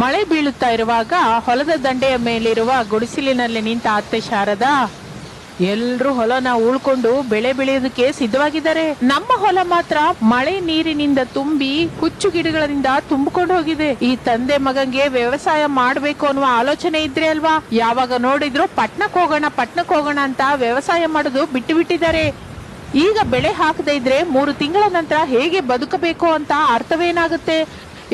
ಮಳೆ ಬೀಳುತ್ತಾ ಇರುವಾಗ ಹೊಲದ ದಂಡೆಯ ಮೇಲಿರುವ ಗುಡಿಸಿಲಿನಲ್ಲಿ ನಿಂತ ಅತ್ತೆ ಶಾರದಾ, ಎಲ್ರು ಹೊಲನ ಉಳ್ಕೊಂಡು ಬೆಳೆ ಬೆಳೆಯೋದಕ್ಕೆ ಸಿದ್ಧವಾಗಿದ್ದಾರೆ. ನಮ್ಮ ಹೊಲ ಮಾತ್ರ ಮಳೆ ನೀರಿನಿಂದ ತುಂಬಿ ಹುಚ್ಚು ಗಿಡಗಳಿಂದ ತುಂಬಿಕೊಂಡು ಹೋಗಿದೆ. ಈ ತಂದೆ ಮಗಂಗೆ ವ್ಯವಸಾಯ ಮಾಡ್ಬೇಕು ಅನ್ನುವ ಆಲೋಚನೆ ಇದ್ರೆ ಅಲ್ವಾ? ಯಾವಾಗ ನೋಡಿದ್ರು ಪಟ್ನಕ್ ಹೋಗೋಣ ಪಟ್ನಕ್ ಹೋಗೋಣ ಅಂತ ವ್ಯವಸಾಯ ಮಾಡೋದು ಬಿಟ್ಟು ಬಿಟ್ಟಿದ್ದಾರೆ ಈಗ ಬೆಳೆ ಹಾಕದೇ ಇದ್ರೆ ಮೂರು ತಿಂಗಳ ನಂತರ ಹೇಗೆ ಬದುಕಬೇಕು ಅಂತ ಅರ್ಥವೇನಾಗುತ್ತೆ?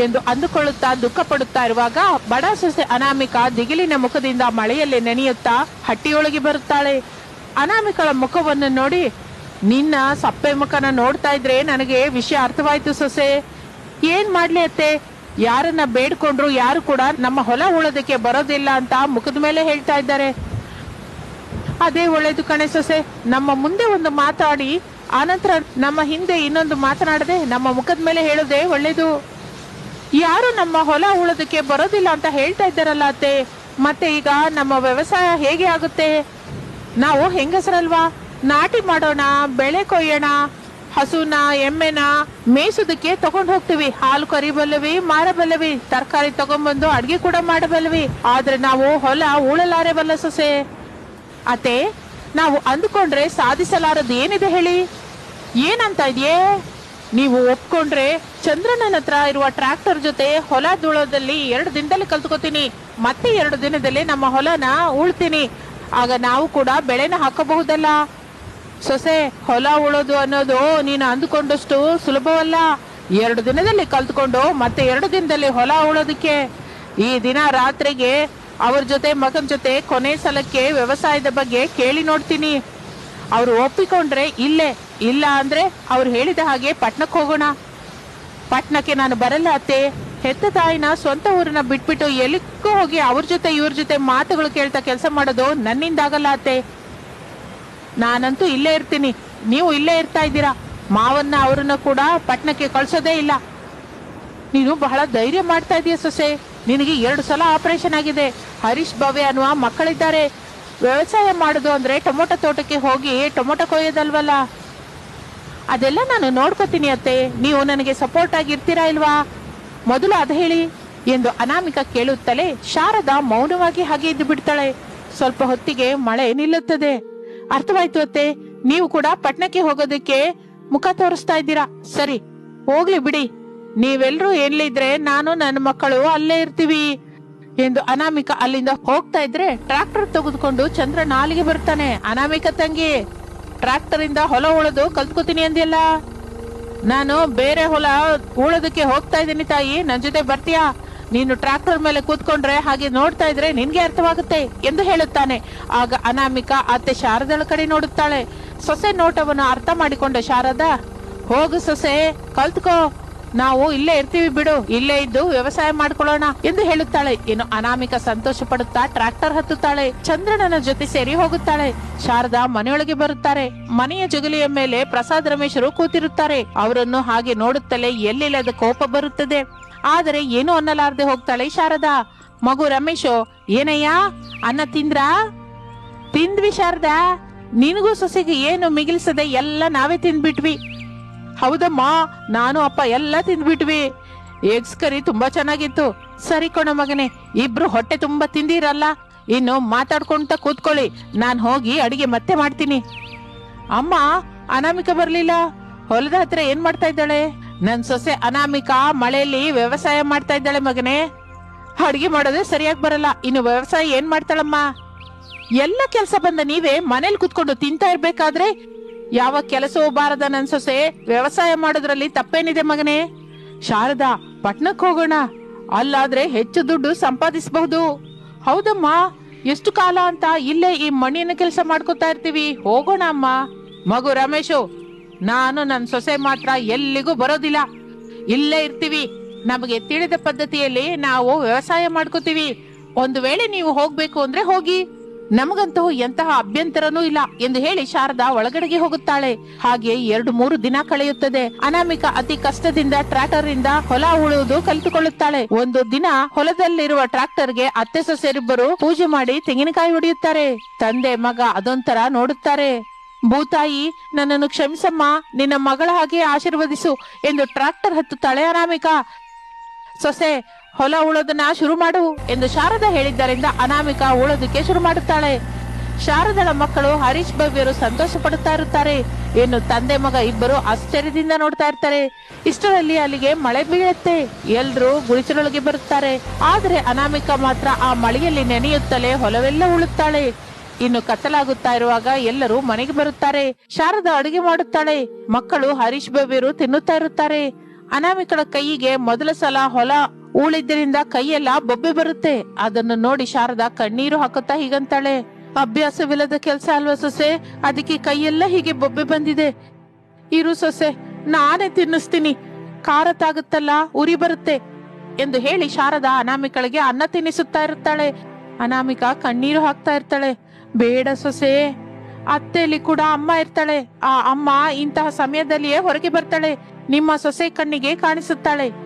ಎಂದು ಅಂದುಕೊಳ್ಳುತ್ತಾ ದುಃಖ ಪಡುತ್ತಾ ಇರುವಾಗ ಬಡ ಸೊಸೆ ಅನಾಮಿಕ ದಿಗಿಲಿನ ಮುಖದಿಂದ ಮಳೆಯಲ್ಲಿ ನೆನೆಯುತ್ತಾ ಹಟ್ಟಿಯೊಳಗೆ ಬರುತ್ತಾಳೆ. ಅನಾಮಿಕಳ ಮುಖವನ್ನು ನೋಡಿ, ನಿನ್ನ ಸಪ್ಪೆ ಮುಖನ ನೋಡ್ತಾ ಇದ್ರೆ ನನಗೆ ವಿಷಯ ಅರ್ಥವಾಯ್ತು ಸೊಸೆ. ಏನ್ ಮಾಡ್ಲಿ ಅತ್ತೆ? ಯಾರನ್ನ ಬೇಡ್ಕೊಂಡ್ರು ಯಾರು ಕೂಡ ನಮ್ಮ ಹೊಲ ಉಳೋದಕ್ಕೆ ಬರೋದಿಲ್ಲ ಅಂತ ಮುಖದ ಮೇಲೆ ಹೇಳ್ತಾ ಇದ್ದಾರೆ. ಅದೇ ಒಳ್ಳೇದು ಕಣೆ ಸೊಸೆ. ನಮ್ಮ ಮುಂದೆ ಒಂದು ಮಾತಾಡಿ, ಆನಂತರ ನಮ್ಮ ಹಿಂದೆ ಇನ್ನೊಂದು ಮಾತನಾಡದೆ ನಮ್ಮ ಮುಖದ ಮೇಲೆ ಹೇಳೋದೇ ಒಳ್ಳೇದು. ಯಾರು ನಮ್ಮ ಹೊಲ ಉಳೋದಕ್ಕೆ ಬರೋದಿಲ್ಲ ಅಂತ ಹೇಳ್ತಾ ಇದ್ದಾರಲ್ಲ ಅತ್ತೆ. ಮತ್ತೆ ಈಗ ನಮ್ಮ ವ್ಯವಸಾಯ ಹೇಗೆ ಆಗುತ್ತೆ? ನಾವು ಹೆಂಗಸರಲ್ವಾ? ನಾಟಿ ಮಾಡೋಣ, ಬೆಳೆ ಕೊಯ್ಯೋಣ, ಹಸುನ, ಎಮ್ಮೆನ ಮೇಯಿಸೋದಕ್ಕೆ ತಗೊಂಡು ಹೋಗ್ತೀವಿ. ಹಾಲು ಕರಿಬಲ್ಲವಿ, ಮಾರಬಲ್ಲವಿ, ತರಕಾರಿ ತಗೊಂಡ್ಬಂದು ಅಡ್ಗೆ ಕೂಡ ಮಾಡಬಲ್ಲವಿ. ಆದ್ರೆ ನಾವು ಹೊಲ ಉಳಲಾರೆವಲ್ಲ ಸೊಸೆ? ಅತ್ತೆ, ನಾವು ಅಂದುಕೊಂಡ್ರೆ ಸಾಧಿಸಲಾರದು ಏನಿದೆ ಹೇಳಿ? ಏನಂತ ಇದೆಯೇ? ನೀವು ಒಪ್ಕೊಂಡ್ರೆ ಚಂದ್ರನ ಹತ್ರ ಇರುವ ಟ್ರ್ಯಾಕ್ಟರ್ ಜೊತೆ ಹೊಲ ದೂಳದಲ್ಲಿ ಎರಡು ದಿನದಲ್ಲಿ ಕಲ್ತ್ಕೋತೀನಿ. ಮತ್ತೆ ಎರಡು ದಿನದಲ್ಲಿ ನಮ್ಮ ಹೊಲನ ಉಳ್ತೀನಿ. ಆಗ ನಾವು ಕೂಡ ಬೆಳೆನ ಹಾಕಬಹುದಲ್ಲ? ಸೊಸೆ, ಹೊಲ ಉಳೋದು ಅನ್ನೋದು ನೀನು ಅಂದುಕೊಂಡಷ್ಟು ಸುಲಭವಲ್ಲ. ಎರಡು ದಿನದಲ್ಲಿ ಕಲ್ತ್ಕೊಂಡು ಮತ್ತೆ ಎರಡು ದಿನದಲ್ಲಿ ಹೊಲ ಉಳೋದಕ್ಕೆ. ಈ ದಿನ ರಾತ್ರಿಗೆ ಅವ್ರ ಜೊತೆ ಮಗನ ಜೊತೆ ಕೊನೆ ಸಲಕ್ಕೆ ವ್ಯವಸಾಯದ ಬಗ್ಗೆ ಕೇಳಿ ನೋಡ್ತೀನಿ. ಅವರು ಒಪ್ಪಿಕೊಂಡ್ರೆ ಇಲ್ಲೇ ಇಲ್ಲ ಅಂದ್ರೆ ಅವ್ರು ಹೇಳಿದ ಹಾಗೆ ಪಟ್ನಕ್ಕೆ ಹೋಗೋಣ. ಪಟ್ನಕ್ಕೆ ನಾನು ಬರಲ್ಲ ಅತ್ತೆ. ಹೆತ್ತ ತಾಯಿನ ಸ್ವಂತ ಊರನ್ನ ಬಿಟ್ಬಿಟ್ಟು ಎಲ್ಲಿಗೂ ಹೋಗಿ ಅವ್ರ ಜೊತೆ, ಇವ್ರ ಜೊತೆ ಮಾತುಗಳು ಕೇಳ್ತಾ ಕೆಲಸ ಮಾಡೋದು ನನ್ನಿಂದಾಗಲ್ಲ ಅತ್ತೆ. ನಾನಂತೂ ಇಲ್ಲೇ ಇರ್ತೀನಿ. ನೀವು ಇಲ್ಲೇ ಇರ್ತಾ ಇದ್ದೀರಾ? ಮಾವನ್ನ, ಅವ್ರನ್ನ ಕೂಡ ಪಟ್ನಕ್ಕೆ ಕಳ್ಸೋದೇ ಇಲ್ಲ. ನೀನು ಬಹಳ ಧೈರ್ಯ ಮಾಡ್ತಾ ಇದೀಯ ಸೊಸೆ. ನಿನಗೆ ಎರಡು ಸಲ ಆಪರೇಷನ್ ಆಗಿದೆ. ಹರೀಶ್, ಭವ್ಯ ಅನ್ನುವ ಮಕ್ಕಳಿದ್ದಾರೆ. ವ್ಯವಸಾಯ ಮಾಡೋದು ಅಂದ್ರೆ ಟೊಮೊಟೊ ತೋಟಕ್ಕೆ ಹೋಗಿ ಟೊಮೊಟೊ ಕೊಯ್ಯೋದಲ್ವಲ್ಲ? ಅದೆಲ್ಲ ನಾನು ನೋಡ್ಕೋತೀನಿ ಅತ್ತೆ. ನೀವು ನನಗೆ ಸಪೋರ್ಟ್ ಆಗಿರ್ತೀರಾ ಇಲ್ವಾ? ಮೊದಲು ಅದು ಹೇಳಿ ಎಂದು ಅನಾಮಿಕ ಕೇಳುತ್ತಲೇ ಶಾರದಾ ಮೌನವಾಗಿ ಹಾಗೆ ಇದ್ದು ಬಿಡ್ತಾಳೆ. ಸ್ವಲ್ಪ ಹೊತ್ತಿಗೆ ಮಳೆ ನಿಲ್ಲುತ್ತದೆ. ಅರ್ಥವಾಯ್ತು ಅತ್ತೆ. ನೀವು ಕೂಡ ಪಟ್ಣಕ್ಕೆ ಹೋಗೋದಕ್ಕೆ ಮುಖ ತೋರಿಸ್ತಾ ಇದ್ದೀರಾ? ಸರಿ, ಹೋಗ್ಲಿ ಬಿಡಿ. ನೀವೆಲ್ಲರೂ ಎಲ್ಲಿದ್ರೆ ನಾನು ನನ್ನ ಮಕ್ಕಳು ಅಲ್ಲೇ ಇರ್ತೀವಿ ಎಂದು ಅನಾಮಿಕ ಅಲ್ಲಿಂದ ಹೋಗ್ತಾ ಇದ್ರೆ ಟ್ರಾಕ್ಟರ್ ತೆಗೆದುಕೊಂಡು ಚಂದ್ರ ನಾಲಿಗೆ ಬರ್ತಾನೆ ಅನಾಮಿಕ ತಂಗಿ ಟ್ರಾಕ್ಟರ್ ಇಂದ ಹೊಲ ಉಳೋದು ಕಲ್ತ್ಕೋತೀನಿ ಅಂದಿಲ್ಲ ನಾನು ಬೇರೆ ಹೊಲ ಉಳೋದಕ್ಕೆ ಹೋಗ್ತಾ ಇದ್ದೀನಿ ತಾಯಿ, ನನ್ ಜೊತೆ ಬರ್ತೀಯಾ? ನೀನು ಟ್ರಾಕ್ಟರ್ ಮೇಲೆ ಕೂತ್ಕೊಂಡ್ರೆ ಹಾಗೆ ನೋಡ್ತಾ ಇದ್ರೆ ನಿನ್ಗೆ ಅರ್ಥವಾಗುತ್ತೆ ಎಂದು ಹೇಳುತ್ತಾನೆ. ಆಗ ಅನಾಮಿಕ ಅತ್ತೆ ಶಾರದಳ ಕಡೆ ನೋಡುತ್ತಾಳೆ. ಸೊಸೆ ನೋಟವನ್ನು ಅರ್ಥ ಮಾಡಿಕೊಂಡ ಶಾರದಾ, ಹೋಗು ಸೊಸೆ, ಕಲ್ತ್ಕೋ. ನಾವು ಇಲ್ಲೇ ಇರ್ತೀವಿ ಬಿಡು, ಇಲ್ಲೇ ಇದ್ದು ವ್ಯವಸಾಯ ಮಾಡ್ಕೊಳ್ಳೋಣ ಎಂದು ಹೇಳುತ್ತಾಳೆ. ಏನು ಅನಾಮಿಕ ಸಂತೋಷ ಪಡುತ್ತಾ ಟ್ರಾಕ್ಟರ್ ಹತ್ತುತ್ತಾಳೆ. ಚಂದ್ರನನ ಜೊತೆ ಸೇರಿ ಹೋಗುತ್ತಾಳೆ. ಶಾರದಾ ಮನೆಯೊಳಗೆ ಬರುತ್ತಾರೆ. ಮನೆಯ ಜಗಲಿಯ ಮೇಲೆ ಪ್ರಸಾದ್ ರಮೇಶರು ಕೂತಿರುತ್ತಾರೆ. ಅವರನ್ನು ಹಾಗೆ ನೋಡುತ್ತಲೇ ಎಲ್ಲಿಲ್ಲದ ಕೋಪ ಬರುತ್ತದೆ. ಆದರೆ ಏನು ಅನ್ನಲಾರದೆ ಹೋಗ್ತಾಳೆ ಶಾರದಾ? ಮಗು ರಮೇಶು, ಏನಯ್ಯ? ಅನ್ನ ತಿಂದ್ರ? ತಿಂದ್ವಿ ಶಾರದಾ? ನಿನಗೂ ಸೊಸೆಗೆ ಏನು ಮಿಗಿಲ್ಸದೆ ಎಲ್ಲ ನಾವೇ ತಿಂದ್ಬಿಟ್ವಿ. ಹೌದಮ್ಮ, ನಾನು ಅಪ್ಪ ಎಲ್ಲ ತಿಂದ್ಬಿಟ್ವಿ. ಎಗ್ಸ್ ಕರಿ ತುಂಬಾ ಚೆನ್ನಾಗಿತ್ತು. ಸರಿ ಕಣೋ ಮಗನೇ, ಇಬ್ರು ಹೊಟ್ಟೆ ತುಂಬಾ ತಿಂದಿರಲ್ಲ. ಇನ್ನು ಮಾತಾಡ್ಕೊಂತ ಕೂತ್ಕೊಳ್ಳಿ. ನಾನು ಹೋಗಿ ಅಡಿಗೆ ಮತ್ತೆ ಮಾಡ್ತೀನಿ. ಅಮ್ಮ, ಅನಾಮಿಕ ಬರ್ಲಿಲ್ಲ? ಹೊಲದ ಹತ್ರ ಏನ್ ಮಾಡ್ತಾ ಇದ್ದಾಳೆ? ನನ್ ಸೊಸೆ ಅನಾಮಿಕ ಮಳೆಯಲ್ಲಿ ವ್ಯವಸಾಯ ಮಾಡ್ತಾ ಇದ್ದಾಳೆ ಮಗನೇ. ಅಡಿಗೆ ಮಾಡೋದೇ ಸರಿಯಾಗಿ ಬರಲ್ಲ. ಇನ್ನು ವ್ಯವಸಾಯ ಏನ್ ಮಾಡ್ತಾಳಮ್ಮ? ಎಲ್ಲ ಕೆಲಸ ಬಂದ ನೀವೇ ಮನೇಲಿ ಕುತ್ಕೊಂಡು ತಿಂತಾ ಇರ್ಬೇಕಾದ್ರೆ ಯಾವ ಕೆಲಸವೂ ಬಾರದ ನನ್ ಸೊಸೆ ವ್ಯವಸಾಯ ಮಾಡೋದ್ರಲ್ಲಿ ತಪ್ಪೇನಿದೆ ಮಗನೇ? ಶಾರದಾ ಪಟ್ನಕ್ ಹೋಗೋಣ. ಅಲ್ಲಾದ್ರೆ ಹೆಚ್ಚು ದುಡ್ಡು ಸಂಪಾದಿಸಬಹುದು. ಹೌದಮ್ಮ, ಎಷ್ಟು ಕಾಲ ಅಂತ ಇಲ್ಲೇ ಈ ಮಣ್ಣಿನ ಕೆಲಸ ಮಾಡ್ಕೊತಾ ಇರ್ತೀವಿ. ಹೋಗೋಣ ಅಮ್ಮ. ಮಗು ರಮೇಶು, ನಾನು ನನ್ನ ಸೊಸೆ ಮಾತ್ರ ಎಲ್ಲಿಗೂ ಬರೋದಿಲ್ಲ. ಇಲ್ಲೇ ಇರ್ತೀವಿ. ನಮಗೆ ತಿಳಿದ ಪದ್ಧತಿಯಲ್ಲಿ ನಾವು ವ್ಯವಸಾಯ ಮಾಡ್ಕೋತೀವಿ. ಒಂದು ವೇಳೆ ನೀವು ಹೋಗ್ಬೇಕು ಅಂದ್ರೆ ಹೋಗಿ. ನಮಗಂತೂ ಎಂತಹ ಅಭ್ಯಂತರನೂ ಇಲ್ಲ ಎಂದು ಹೇಳಿ ಶಾರದಾ ಒಳಗಡೆಗೆ ಹೋಗುತ್ತಾಳೆ. ಹಾಗೆ ಎರಡು ಮೂರು ದಿನ ಕಳೆಯುತ್ತದೆ. ಅನಾಮಿಕ ಅತಿ ಕಷ್ಟದಿಂದ ಟ್ರ್ಯಾಕ್ಟರ್ ಇಂದ ಹೊಲ ಉಳುವುದು ಕಲಿತುಕೊಳ್ಳುತ್ತಾಳೆ. ಒಂದು ದಿನ ಹೊಲದಲ್ಲಿರುವ ಟ್ರ್ಯಾಕ್ಟರ್ಗೆ ಅತ್ತೆ ಸೊಸೆರಿಬ್ಬರು ಪೂಜೆ ಮಾಡಿ ತೆಂಗಿನಕಾಯಿ ಹೊಡೆಯುತ್ತಾರೆ ತಂದೆ, ಮಗ ಅದೊಂಥರ ನೋಡುತ್ತಾರೆ. ಭೂತಾಯಿ, ನನ್ನನ್ನು ಕ್ಷಮಿಸಮ್ಮ, ನಿನ್ನ ಮಗಳ ಹಾಗೆ ಆಶೀರ್ವದಿಸು ಎಂದು ಟ್ರ್ಯಾಕ್ಟರ್ ಹತ್ತುತ್ತಾಳೆ ಅನಾಮಿಕ. ಸೊಸೆ ಹೊಲ ಉಳೋದನ್ನ ಶುರು ಮಾಡು ಎಂದು ಶಾರದ ಹೇಳಿದ್ದರಿಂದ ಅನಾಮಿಕಾ ಉಳೋದಕ್ಕೆ ಶುರು ಮಾಡುತ್ತಾಳೆ. ಶಾರದಳ ಮಕ್ಕಳು ಹರೀಶ್ ಭವ್ಯರು ಸಂತೋಷ ಪಡುತ್ತಾ ಇರುತ್ತಾರೆ. ಇನ್ನು ತಂದೆ ಮಗ ಇಬ್ಬರು ಆಶ್ಚರ್ಯದಿಂದ ನೋಡ್ತಾ ಇರ್ತಾರೆ. ಇಷ್ಟರಲ್ಲಿ ಅಲ್ಲಿಗೆ ಮಳೆ ಬೀಳುತ್ತೆ. ಎಲ್ಲರೂ ಗುಡಿಸಲೊಳಗೆ ಬರುತ್ತಾರೆ. ಆದ್ರೆ ಅನಾಮಿಕಾ ಮಾತ್ರ ಆ ಮಳೆಯಲ್ಲಿ ನೆನೆಯುತ್ತಲೇ ಹೊಲವೆಲ್ಲ ಉಳುತ್ತಾಳೆ. ಇನ್ನು ಕತ್ತಲಾಗುತ್ತಾ ಇರುವಾಗ ಎಲ್ಲರೂ ಮನೆಗೆ ಬರುತ್ತಾರೆ. ಶಾರದಾ ಅಡುಗೆ ಮಾಡುತ್ತಾಳೆ. ಮಕ್ಕಳು ಹರೀಶ್ ಭವ್ಯರು ತಿನ್ನುತ್ತಾ ಇರುತ್ತಾರೆ. ಅನಾಮಿಕಳ ಕೈಗೆ ಮೊದಲ ಸಲ ಹೊಲ ಉಳಿದ್ದರಿಂದ ಕೈಯೆಲ್ಲ ಬೊಬ್ಬೆ ಬರುತ್ತೆ. ಅದನ್ನು ನೋಡಿ ಶಾರದಾ ಕಣ್ಣೀರು ಹಾಕುತ್ತಾ ಹೀಗಂತಾಳೆ. ಅಭ್ಯಾಸವಿಲ್ಲದ ಕೆಲಸ ಅಲ್ವಾ ಸೊಸೆ? ಅದಕ್ಕೆ ಕೈಯೆಲ್ಲ ಹೀಗೆ ಬೊಬ್ಬೆ ಬಂದಿದೆ. ಇರು ಸೊಸೆ, ನಾನೇ ತಿನ್ನಿಸ್ತೀನಿ. ಖಾರ ತಾಗುತ್ತಲ್ಲ ಉರಿ ಬರುತ್ತೆ. ಎಂದು ಹೇಳಿ ಶಾರದಾ ಅನಾಮಿಕಳಿಗೆ ಅನ್ನ ತಿನ್ನಿಸುತ್ತಾ ಇರುತ್ತಾಳೆ. ಅನಾಮಿಕ ಕಣ್ಣೀರು ಹಾಕ್ತಾ ಇರ್ತಾಳೆ. ಬೇಡ ಸೊಸೆ, ಅತ್ತೆಯಲ್ಲಿ ಕೂಡ ಅಮ್ಮ ಇರ್ತಾಳೆ. ಆ ಅಮ್ಮ ಇಂತಹ ಸಮಯದಲ್ಲಿಯೇ ಹೊರಗೆ ಬರ್ತಾಳೆ. ನಿಮ್ಮ ಸೊಸೆ ಕಣ್ಣಿಗೆ ಕಾಣಿಸುತ್ತಾಳೆ.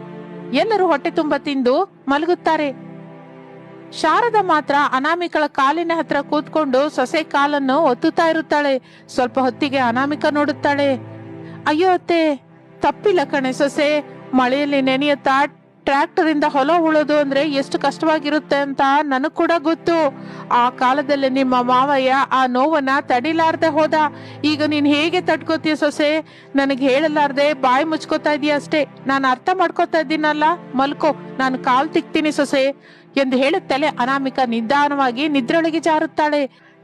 ಎಲ್ಲರೂ ಹೊಟ್ಟೆ ತುಂಬ ತಿಂದು ಮಲಗುತ್ತಾರೆ. ಶಾರದ ಮಾತ್ರ ಅನಾಮಿಕಳ ಕಾಲಿನ ಹತ್ರ ಕೂತ್ಕೊಂಡು ಸೊಸೆ ಕಾಲನ್ನು ಒತ್ತುತ್ತಾ ಇರುತ್ತಾಳೆ. ಸ್ವಲ್ಪ ಹೊತ್ತಿಗೆ ಅನಾಮಿಕ ನೋಡುತ್ತಾಳೆ. ಅಯ್ಯೋ ಅತ್ತೆ, ತಪ್ಪಿಲ್ಲ ಕಣೆ ಸೊಸೆ. ಮಳೆಯಲ್ಲಿ ನೆನೆಯುತ್ತಾ ಟ್ರ್ಯಾಕ್ಟರ್ ಇಂದ ಹೊಲ ಉಳೋದು ಅಂದ್ರೆ ಎಷ್ಟು ಕಷ್ಟವಾಗಿರುತ್ತೆ ಅಂತ ನನಗೆ ಕೂಡ ಗೊತ್ತು. ಆ ಕಾಲದಲ್ಲಿ ನಿಮ್ಮ ಮಾವಯ್ಯ ಆ ನೋವನ್ನು ತಡಿಲಾರ್ದೆ ಹೋದ. ಈಗ ನೀನು ಹೇಗೆ ತಡ್ಕೋತೀಯ ಸೊಸೆ? ನನಗೆ ಹೇಳಲಾರ್ದೆ ಬಾಯಿ ಮುಚ್ಕೋತಾ ಇದೀಯ ಅಷ್ಟೇ. ನಾನು ಅರ್ಥ ಮಾಡ್ಕೋತಾ ಇದ್ದೀನಲ್ಲ, ಮಲ್ಕೋ. ನಾನು ಕಾಲು ತಿಕ್ತೀನಿ ಸೊಸೆ ಎಂದು ಹೇಳುತ್ತಲೇ ಅನಾಮಿಕ ನಿಧಾನವಾಗಿ ನಿದ್ರೊಳಗೆ ಜಾರುತ್ತಾಳೆ.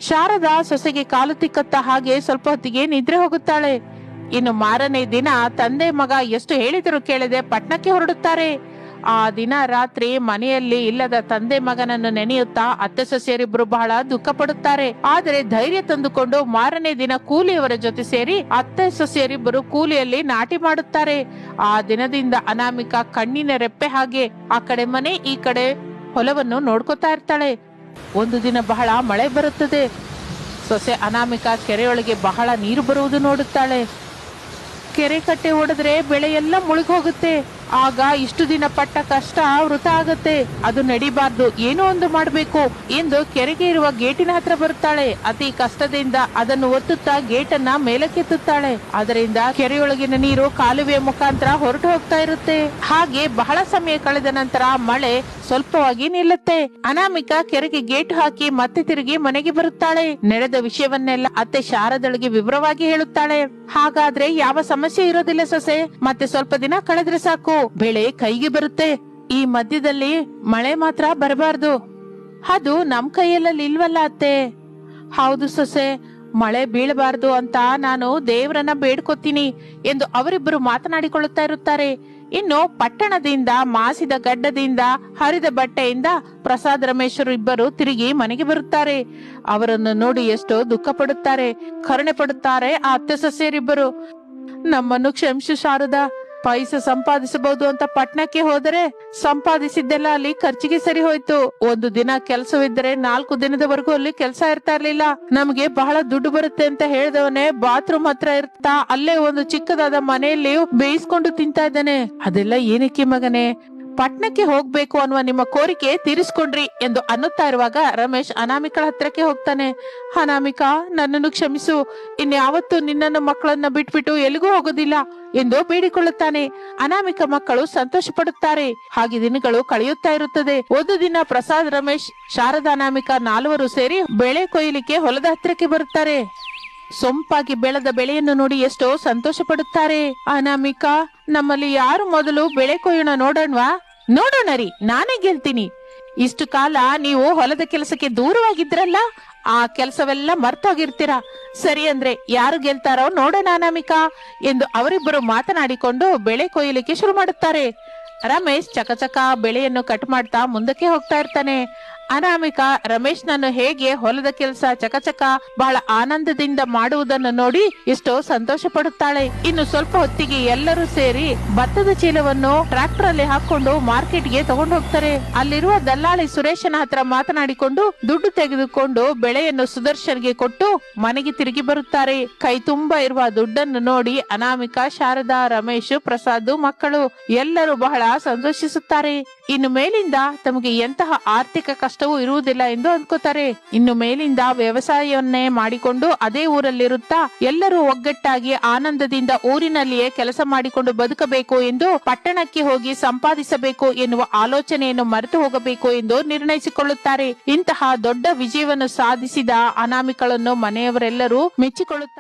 ಶಾರದಾ ಸೊಸೆಗೆ ಕಾಲು ತಿಕ್ಕತ್ತ ಹಾಗೆ ಸ್ವಲ್ಪ ಹೊತ್ತಿಗೆ ನಿದ್ರೆ ಹೋಗುತ್ತಾಳೆ. ಇನ್ನು ಮಾರನೇ ದಿನ ತಂದೆ ಮಗ ಎಷ್ಟು ಹೇಳಿದರೂ ಕೇಳದೆ ಪಟ್ನಕ್ಕೆ ಹೊರಡುತ್ತಾರೆ. ಆ ದಿನ ರಾತ್ರಿ ಮನೆಯಲ್ಲಿ ಇಲ್ಲದ ತಂದೆ ಮಗನನ್ನು ನೆನೆಯುತ್ತಾ ಅತ್ತೆ ಸೊಸೆಯರಿಬ್ರು ಬಹಳ ದುಃಖ ಪಡುತ್ತಾರೆ. ಆದರೆ ಧೈರ್ಯ ತಂದುಕೊಂಡು ಮಾರನೇ ದಿನ ಕೂಲಿಯವರ ಜೊತೆ ಸೇರಿ ಅತ್ತೆ ಸೊಸೆಯರಿಬ್ಬರು ಕೂಲಿಯಲ್ಲಿ ನಾಟಿ ಮಾಡುತ್ತಾರೆ. ಆ ದಿನದಿಂದ ಅನಾಮಿಕ ಕಣ್ಣಿನ ರೆಪ್ಪೆ ಹಾಗೆ ಆ ಕಡೆ ಮನೆ, ಈ ಕಡೆ ಹೊಲವನ್ನು ನೋಡ್ಕೋತಾ ಇರ್ತಾಳೆ. ಒಂದು ದಿನ ಬಹಳ ಮಳೆ ಬರುತ್ತದೆ. ಸೊಸೆ ಅನಾಮಿಕ ಕೆರೆಯೊಳಗೆ ಬಹಳ ನೀರು ಬರುವುದು ನೋಡುತ್ತಾಳೆ. ಕೆರೆ ಕಟ್ಟೆ ಹೊಡೆದ್ರೆ ಬೆಳೆ ಎಲ್ಲ ಮುಳುಗ್ ಹೋಗುತ್ತೆ ಆಗ ಇಷ್ಟು ದಿನ ಪಟ್ಟ ಕಷ್ಟ ವೃತ ಆಗತ್ತೆ. ಅದು ನಡಿಬಾರ್ದು. ಏನೋ ಒಂದು ಮಾಡ್ಬೇಕು ಎಂದು ಕೆರೆಗೆ ಇರುವ ಗೇಟಿನ ಹತ್ರ ಬರುತ್ತಾಳೆ. ಅತಿ ಕಷ್ಟದಿಂದ ಅದನ್ನು ಒತ್ತುತ್ತಾ ಗೇಟನ್ನ ಮೇಲಕ್ಕೆತ್ತುತ್ತಾಳೆ. ಅದರಿಂದ ಕೆರೆಯೊಳಗಿನ ನೀರು ಕಾಲುವೆಯ ಮುಖಾಂತರ ಹೊರಟು ಹೋಗ್ತಾ ಇರುತ್ತೆ. ಹಾಗೆ ಬಹಳ ಸಮಯ ಕಳೆದ ನಂತರ ಮಳೆ ಸ್ವಲ್ಪವಾಗಿ ನಿಲ್ಲುತ್ತೆ. ಅನಾಮಿಕ ಕೆರೆಗೆ ಗೇಟ್ ಹಾಕಿ ಮತ್ತೆ ತಿರುಗಿ ಮನೆಗೆ ಬರುತ್ತಾಳೆ. ನಡೆದ ವಿಷಯವನ್ನೆಲ್ಲ ಅತ್ತೆ ಶಾರದಳಿಗೆ ವಿವರವಾಗಿ ಹೇಳುತ್ತಾಳೆ. ಹಾಗಾದ್ರೆ ಯಾವ ಸಮಸ್ಯೆ ಇರೋದಿಲ್ಲ ಸೊಸೆ. ಮತ್ತೆ ಸ್ವಲ್ಪ ದಿನ ಕಳೆದ್ರೆ ಸಾಕು. ಬೆಳೆ ಕೈಗೆ ಬರುತ್ತೆ. ಈ ಮಧ್ಯದಲ್ಲಿ ಮಳೆ ಮಾತ್ರ ಬರಬಾರ್ದು. ಅದು ನಮ್ ಕೈಯಲ್ಲಿ ಇಲ್ವಲ್ಲ ಅತ್ತೆ. ಹೌದು ಸೊಸೆ, ಮಳೆ ಬೀಳಬಾರ್ದು ಅಂತ ನಾನು ದೇವರನ್ನ ಬೇಡ್ಕೊತೀನಿ ಎಂದು ಅವರಿಬ್ಬರು ಮಾತನಾಡಿಕೊಳ್ಳುತ್ತಾ ಇರುತ್ತಾರೆ. ಇನ್ನು ಪಟ್ಟಣದಿಂದ, ಮಾಸಿದ ಗಡ್ಡದಿಂದ, ಹರಿದ ಬಟ್ಟೆಯಿಂದ ಪ್ರಸಾದ್ ರಮೇಶ್ವರ್ ಇಬ್ಬರು ತಿರುಗಿ ಮನೆಗೆ ಬರುತ್ತಾರೆ. ಅವರನ್ನು ನೋಡಿ ಎಷ್ಟೋ ದುಃಖ ಪಡುತ್ತಾರೆ, ಕರುಣೆ ಪಡುತ್ತಾರೆ ಆ ಅತ್ತೆ ಸೊಸೆಯರಿಬ್ಬರು. ನಮ್ಮನ್ನು ಕ್ಷಮಿಸು ಶಾರದಾ ಪೈಸೆ ಸಂಪಾದಿಸಬಹುದು ಅಂತ ಪಟ್ನಕ್ಕೆ ಹೋದರೆ ಸಂಪಾದಿಸಿದ್ದೆಲ್ಲ ಅಲ್ಲಿ ಖರ್ಚಿಗೆ ಸರಿ ಹೋಯ್ತು. ಒಂದು ದಿನ ಕೆಲಸವಿದ್ದರೆ ನಾಲ್ಕು ದಿನದವರೆಗೂ ಅಲ್ಲಿ ಕೆಲಸ ಇರ್ತಾ ಇರ್ಲಿಲ್ಲ. ನಮ್ಗೆ ಬಹಳ ದುಡ್ಡು ಬರುತ್ತೆ ಅಂತ ಹೇಳಿದವನೇ ಬಾತ್ರೂಮ್ ಹತ್ರ ಇರ್ತಾ ಅಲ್ಲೇ ಒಂದು ಚಿಕ್ಕದಾದ ಮನೆಯಲ್ಲಿ ಬೇಯಿಸ್ಕೊಂಡು ತಿಂತಾ ಇದ್ದಾನೆ. ಅದೆಲ್ಲ ಏನಕ್ಕೆ ಮಗನೇ? ಪಟ್ನಕ್ಕೆ ಹೋಗ್ಬೇಕು ಅನ್ನುವ ನಿಮ್ಮ ಕೋರಿಕೆ ತೀರಿಸ್ಕೊಂಡ್ರಿ ಎಂದು ಅನ್ನುತ್ತಾ ಇರುವಾಗ ರಮೇಶ್ ಅನಾಮಿಕಳ ಹತ್ರಕ್ಕೆ ಹೋಗ್ತಾನೆ. ಅನಾಮಿಕಾ, ನನ್ನನ್ನು ಕ್ಷಮಿಸು. ಇನ್ಯಾವತ್ತೂ ನಿನ್ನನ್ನು ಮಕ್ಕಳನ್ನ ಬಿಟ್ಬಿಟ್ಟು ಎಲ್ಲಿಗೂ ಹೋಗೋದಿಲ್ಲ ಎಂದು ಬೇಡಿಕೊಳ್ಳುತ್ತಾನೆ. ಅನಾಮಿಕ ಮಕ್ಕಳು ಸಂತೋಷ ಪಡುತ್ತಾರೆ ಹಾಗೆ ದಿನಗಳು ಕಳೆಯುತ್ತಾ ಇರುತ್ತದೆ. ಒಂದು ದಿನ ಪ್ರಸಾದ್, ರಮೇಶ್, ಶಾರದಾ, ಅನಾಮಿಕ ನಾಲ್ವರು ಸೇರಿ ಬೆಳೆ ಕೊಯ್ಲಿಕ್ಕೆ ಹೊಲದ ಹತ್ರಕ್ಕೆ ಬರುತ್ತಾರೆ. ಸೊಂಪಾಗಿ ಬೆಳೆದ ಬೆಳೆಯನ್ನು ನೋಡಿ ಎಷ್ಟೋ ಸಂತೋಷ ಪಡುತ್ತಾರೆ ಅನಾಮಿಕಾ, ನಮ್ಮಲ್ಲಿ ಯಾರು ಮೊದಲು ಬೆಳೆ ಕೊಯ್ಯೋಣ ನೋಡೋಣವಾ? ನೋಡೋಣ ರೀ, ನಾನೇ ಗೆಲ್ತೀನಿ. ಇಷ್ಟು ಕಾಲ ನೀವು ಹೊಲದ ಕೆಲಸಕ್ಕೆ ದೂರವಾಗಿದ್ರಲ್ಲ, ಆ ಕೆಲಸವೆಲ್ಲ ಮರ್ತೋಗಿರ್ತೀರಾ? ಸರಿ ಅಂದ್ರೆ ಯಾರು ಗೆಲ್ತಾರೋ ನೋಡೋಣ ಅನಾಮಿಕಾ ಎಂದು ಅವರಿಬ್ಬರು ಮಾತನಾಡಿಕೊಂಡು ಬೆಳೆ ಕೊಯ್ಯಲಿಕ್ಕೆ ಶುರು ಮಾಡುತ್ತಾರೆ. ರಮೇಶ್ ಚಕಚಕ ಬೆಳೆಯನ್ನು ಕಟ್ ಮಾಡ್ತಾ ಮುಂದಕ್ಕೆ ಹೋಗ್ತಾ ಇರ್ತಾನೆ. ಅನಾಮಿಕಾ ರಮೇಶ್ನನ್ನು ಹೇಗೆ ಹೊಲದ ಕೆಲಸ ಚಕಚಕ ಬಹಳ ಆನಂದದಿಂದ ಮಾಡುವುದನ್ನು ನೋಡಿ ಎಷ್ಟೋ ಸಂತೋಷ ಪಡುತ್ತಾಳೆ ಇನ್ನು ಸ್ವಲ್ಪ ಹೊತ್ತಿಗೆ ಎಲ್ಲರೂ ಸೇರಿ ಭತ್ತದ ಚೀಲವನ್ನು ಟ್ರಾಕ್ಟರ್ ಅಲ್ಲಿ ಹಾಕೊಂಡು ಮಾರ್ಕೆಟ್ಗೆ ತಗೊಂಡು ಹೋಗ್ತಾರೆ. ಅಲ್ಲಿರುವ ದಲ್ಲಾಳಿ ಸುರೇಶನ ಹತ್ರ ಮಾತನಾಡಿಕೊಂಡು ದುಡ್ಡು ತೆಗೆದುಕೊಂಡು ಬೆಳೆಯನ್ನು ಸುದರ್ಶನ್ಗೆ ಕೊಟ್ಟು ಮನೆಗೆ ತಿರುಗಿ ಬರುತ್ತಾರೆ. ಕೈ ತುಂಬಾ ಇರುವ ದುಡ್ಡನ್ನು ನೋಡಿ ಅನಾಮಿಕಾ ಶಾರದಾ, ರಮೇಶ್, ಪ್ರಸಾದ್ ಮಕ್ಕಳು ಎಲ್ಲರೂ ಬಹಳ ಸಂತೋಷಿಸುತ್ತಾರೆ. ಇನ್ನು ಮೇಲಿಂದ ತಮಗೆ ಎಂತಹ ಆರ್ಥಿಕ ಕಷ್ಟವೂ ಇರುವುದಿಲ್ಲ ಎಂದು ಅಂದ್ಕೋತಾರೆ. ಇನ್ನು ಮೇಲಿಂದ ವ್ಯವಸಾಯವನ್ನೇ ಮಾಡಿಕೊಂಡು ಅದೇ ಊರಲ್ಲಿರುತ್ತಾ ಎಲ್ಲರೂ ಒಗ್ಗಟ್ಟಾಗಿ ಆನಂದದಿಂದ ಊರಿನಲ್ಲಿಯೇ ಕೆಲಸ ಮಾಡಿಕೊಂಡು ಬದುಕಬೇಕು ಎಂದು ಪಟ್ಟಣಕ್ಕೆ ಹೋಗಿ ಸಂಪಾದಿಸಬೇಕು ಎನ್ನುವ ಆಲೋಚನೆಯನ್ನು ಮರೆತು ಹೋಗಬೇಕು ಎಂದು ನಿರ್ಣಯಿಸಿಕೊಳ್ಳುತ್ತಾರೆ. ಇಂತಹ ದೊಡ್ಡ ವಿಜಯವನ್ನು ಸಾಧಿಸಿದ ಅನಾಮಿಕಳನ್ನು ಮನೆಯವರೆಲ್ಲರೂ ಮೆಚ್ಚಿಕೊಳ್ಳುತ್ತಾರೆ